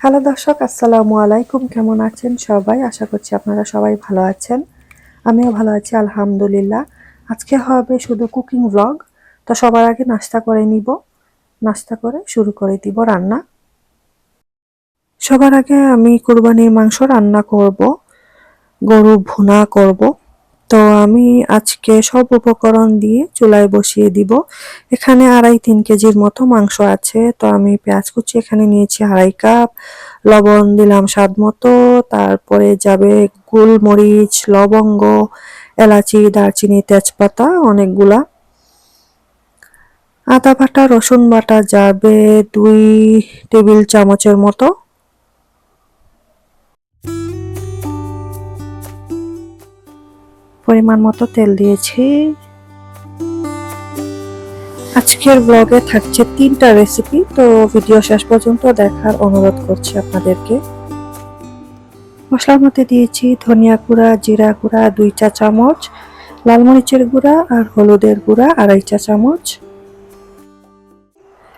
Hello দর্শক, আসসালামু আলাইকুম। কেমন আছেন সবাই? আশা করছি আপনারা সবাই ভালো আছেন। আমিও ভালো আছি, আলহামদুলিল্লাহ। আজকে হবে শুধু কুকিং ব্লগ তো সবার আগে নাস্তা করে নিব। নাস্তা করে শুরু করে দিব রান্না। সবার আগে আমি কুরবানির মাংস রান্না করব গরু ভুনা করব। তো আমি আজকে সব উপকরণ দিয়ে চুলায় বসিয়ে দিব। এখানে আড়াই তিন কেজির মতো মাংস আছে। তো আমি পেঁয়াজ কুচি এখানে নিয়েছি আড়াই কাপ। লবণ দিলাম স্বাদ মতো। তারপরে যাবে গোলমরিচ, লবঙ্গ, এলাচি, দারচিনি, তেজপাতা অনেকগুলা। আদা বাটা, রসুন বাটা যাবে দুই টেবিল চামচের মতো। পরিমাণ মতো তেল দিয়েছি। আজকের ব্লগে থাকছে তিনটা রেসিপি তো ভিডিও শেষ পর্যন্ত দেখার অনুরোধ করছি আপনাদেরকে। মশলার মধ্যে দিয়েছি ধনিয়া গুঁড়া, জিরা গুঁড়া, দুই চা চামচ, লাল মরিচের গুঁড়া আর হলুদের গুঁড়া, আড়াই চা চামচ।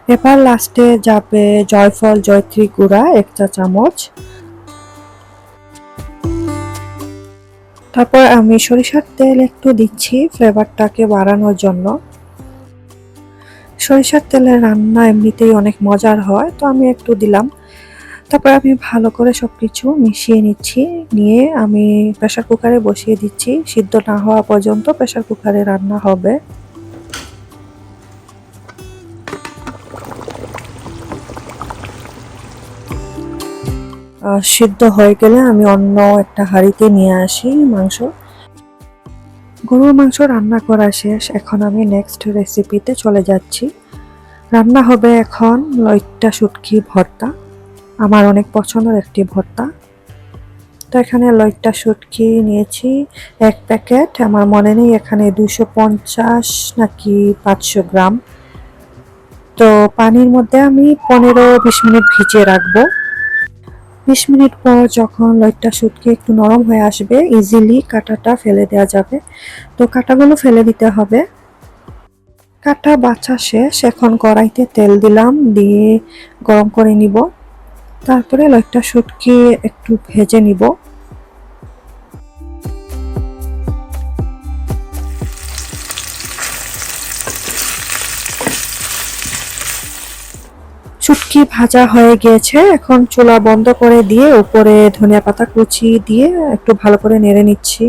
এবার লাস্টে যাবে জয়ফল, জয়ত্রী গুঁড়া, এক চা চামচ। তারপর আমি সরিষার তেল একটু দিচ্ছি ফ্লেভারটাকে বাড়ানোর জন্য। সরিষার তেলের রান্না এমনিতেই অনেক মজার হয়, তো আমি একটু দিলাম। তারপর আমি ভালো করে সব কিছু মিশিয়ে নিচ্ছি, নিয়ে আমি প্রেশার কুকারে বসিয়ে দিচ্ছি। সিদ্ধ না হওয়া পর্যন্ত প্রেশার কুকারে রান্না হবে। সিদ্ধ হয়ে গেলে আমি অন্য একটা হাঁড়িতে নিয়ে আসি মাংস। গরুর মাংস রান্না করা শেষ। এখন আমি নেক্সট রেসিপিতে চলে যাচ্ছি। রান্না হবে এখন লইট্টা শুটকি ভর্তা। আমার অনেক পছন্দের একটি ভর্তা। তো এখানে লইট্টা শুটকি নিয়েছি এক প্যাকেট। আমার মনে নেই এখানে দুশো পঞ্চাশ নাকি পাঁচশো গ্রাম। তো পানির মধ্যে আমি পনেরো বিশ মিনিট ভিজিয়ে রাখব। বিশ মিনিট পর যখন লইটটা শুটকি একটু নরম হয়ে আসবে ইজিলি কাঁটাটা ফেলে দেওয়া যাবে। তো কাঁটাগুলো ফেলে দিতে হবে। কাটা বাছা শেষ, এখন কড়াইতে তেল দিলাম, দিয়ে গরম করে নিব। তারপরে লইটটা শুটকি একটু ভেজে নিব। শুটকি ভাজা হয়ে গিয়েছে। এখন চুলা বন্ধ করে দিয়ে উপরে ধনিয়া পাতা কুচি দিয়ে একটু ভালো করে নেড়ে নিচ্ছি।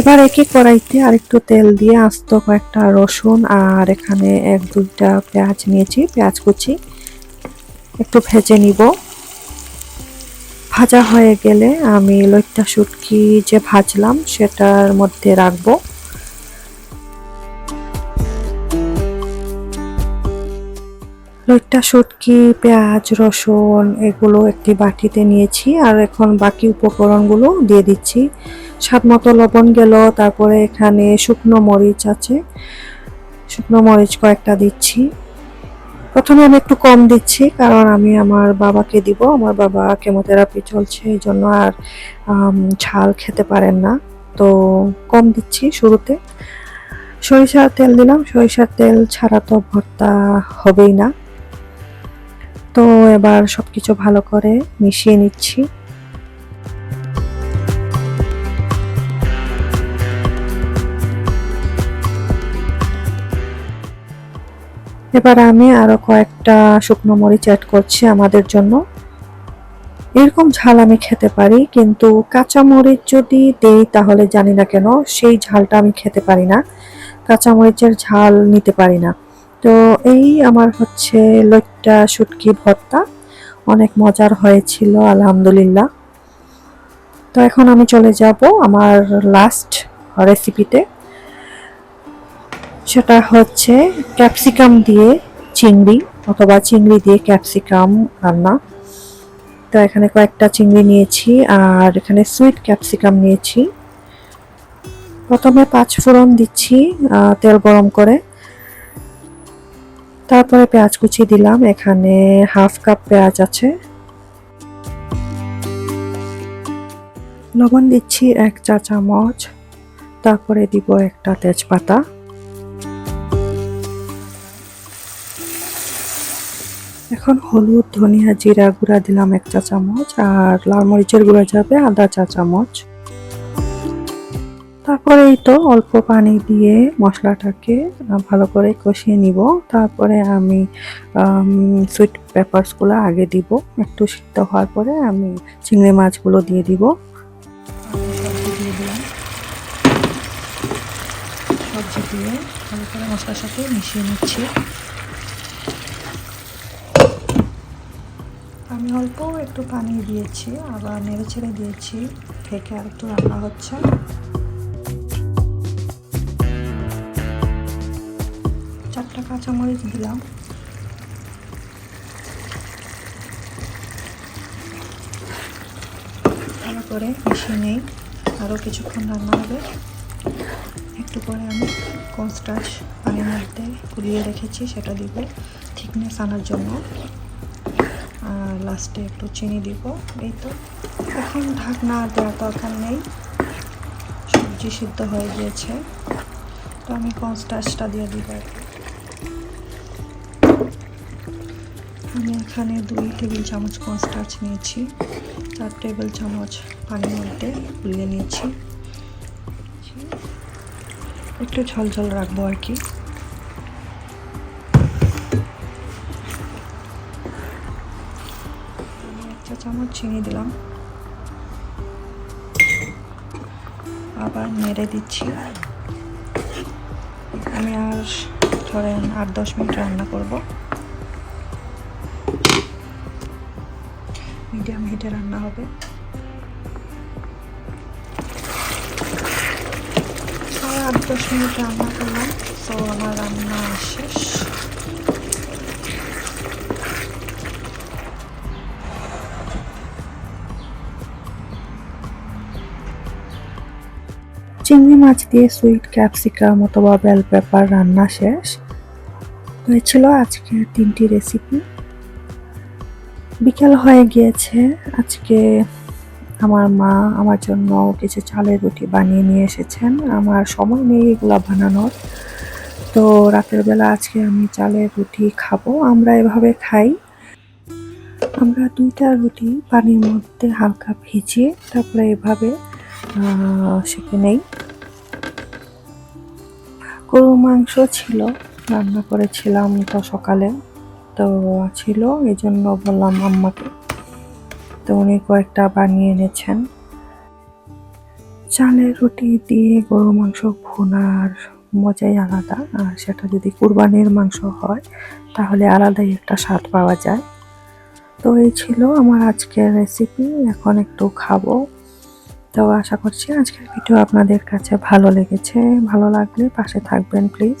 এবার একই কড়াইতে আরেকটু তেল দিয়ে আস্ত কয়েকটা রসুন আর এখানে এক দুইটা পেঁয়াজ নিয়েছি, পেঁয়াজ কুচি। একটু ভেজে নিব। ভাজা হয়ে গেলে আমি লইট্টা শুটকি যে ভাজলাম সেটার মধ্যে রাখব। লইট্টা, শুটকি, পেঁয়াজ, রসুন এগুলো একটি বাটিতে নিয়েছি আর এখন বাকি উপকরণগুলো দিয়ে দিচ্ছি। স্বাদ মতো লবণ গেল, তারপরে এখানে শুকনো মরিচ আছে। শুকনো মরিচ কয়েকটা দিচ্ছি। প্রথমে আমি একটু কম দিচ্ছি কারণ আমি আমার বাবাকে দিব। আমার বাবা কেমোথেরাপি চলছে এই জন্য আর ঝাল খেতে পারেন না। তো কম দিচ্ছি শুরুতে। সরিষার তেল দিলাম। সরিষার তেল ছাড়া তো ভর্তা হবেই না। তো এবার সবকিছু ভালো করে মিশিয়ে নিচ্ছি। এবার আমি আরও কয়েকটা শুকনো মরিচ অ্যাড করছি আমাদের জন্য। এরকম ঝাল আমি খেতে পারি, কিন্তু কাঁচা মরিচ যদি দেই তাহলে জানি না কেন সেই ঝালটা আমি খেতে পারি না। কাঁচা মরিচের ঝাল নিতে পারি না। তো এই আমার হচ্ছে লইট্টা, শুটকি, ভর্তা। অনেক মজার হয়েছিল, আলহামদুলিল্লাহ। তো এখন আমি চলে যাব আমার লাস্ট রেসিপিতে সেটা হচ্ছে ক্যাপসিকাম দিয়ে চিংড়ি, অথবা চিংড়ি দিয়ে ক্যাপসিকাম রান্না। তো এখানে কয়েকটা চিংড়ি নিয়েছি, আর এখানে সুইট ক্যাপসিকাম নিয়েছি। প্রথমে পাঁচ ফোড়ন দিচ্ছি তেল গরম করে। তারপরে পেঁয়াজ কুচি দিলাম। এখানে হাফ কাপ পেঁয়াজ আছে। লবণ দিচ্ছি এক চা চামচ। তারপরে দিব একটা তেজপাতা। এখন হলুদ, ধনিয়া, জিরা গুঁড়া দিলাম এক চা চামচ। আর লাল মরিচের গুঁড়া যাবে আধা চা চামচ। তারপরে এই তো অল্প পানি দিয়ে মশলাটাকে ভালো করে কষিয়ে নিব। তারপরে আমি সুইট পেপারসগুলো আগে দিব। একটু সিদ্ধ হওয়ার পরে আমি চিংড়ি মাছগুলো দিয়ে দিব। সবজি দিয়ে ভালো করে মশলার সাথে মিশিয়ে নিচ্ছি। আমি অল্প একটু পানি দিয়েছি, আবার নেড়ে ছেড়ে দিয়েছি। থেকে আর একটু রান্না হচ্ছে। কাঁচামরিচ দিলাম ভালো করে মিশিয়ে নেই আরও কিছুক্ষণ রান্না হবে একটু পরে আমি কনস্টার্চ পানির মধ্যে গুলিয়ে রেখেছি সেটা দিব থিকনেস আনার জন্য আর লাস্টে একটু চিনি দিব এই তো এখন ঢাকনা দেওয়ার দরকার নেই সবজি সিদ্ধ হয়ে গিয়েছে তো আমি কনস্টার্চটা দিয়ে দিব আমি এখানে দুই টেবিল চামচ কনস্টার্চ নিয়েছি, চার টেবিল চামচ পানির মধ্যে গুলিয়ে নিয়েছি। একটু ঝোল ঝোল রাখব আর কি। চা চামচ চিনি দিলাম। আবার নেড়ে দিচ্ছি। আমি আর ধরেন আট দশ মিনিট রান্না করব। হিটে রান্না হবে। আট দশ মিনিট রান্না করলাম, তো আমার রান্না শেষ। চিংড়ি মাছ দিয়ে সুইট ক্যাপসিকাম অথবা বেল পেপার রান্না শেষ। তো এই ছিল আজকের তিনটি রেসিপি বিকেল হয়ে গিয়েছে। আজকে আমার মা আমার জন্য কিছু চালের রুটি বানিয়ে নিয়ে এসেছেন। আমার সময় নেই এগুলো বানানোর। তো রাতের বেলা আজকে আমি চালের রুটি খাব, আমরা এভাবে খাই। আমরা দুইটা রুটি পানির মধ্যে হালকা ভিজিয়ে তারপরে এভাবে সেঁকে নেই। গরুর মাংস ছিল, রান্না করেছিলাম তো সকালে। তো ছিল এই জন্য বললাম আম্মাকে। তো উনি কয়েকটা বানিয়ে এনেছেন। চালের রুটি দিয়ে গরু মাংস ভুনার মজাই আলাদা, আর সেটা যদি কুরবানির মাংস হয়, তাহলে আলাদাই একটা স্বাদ পাওয়া যায়। তো এই ছিল আমার আজকের রেসিপি এখন একটু খাব। তো আশা করছি আজকের ভিডিও আপনাদের কাছে ভালো লেগেছে, ভালো লাগলে পাশে থাকবেন প্লিজ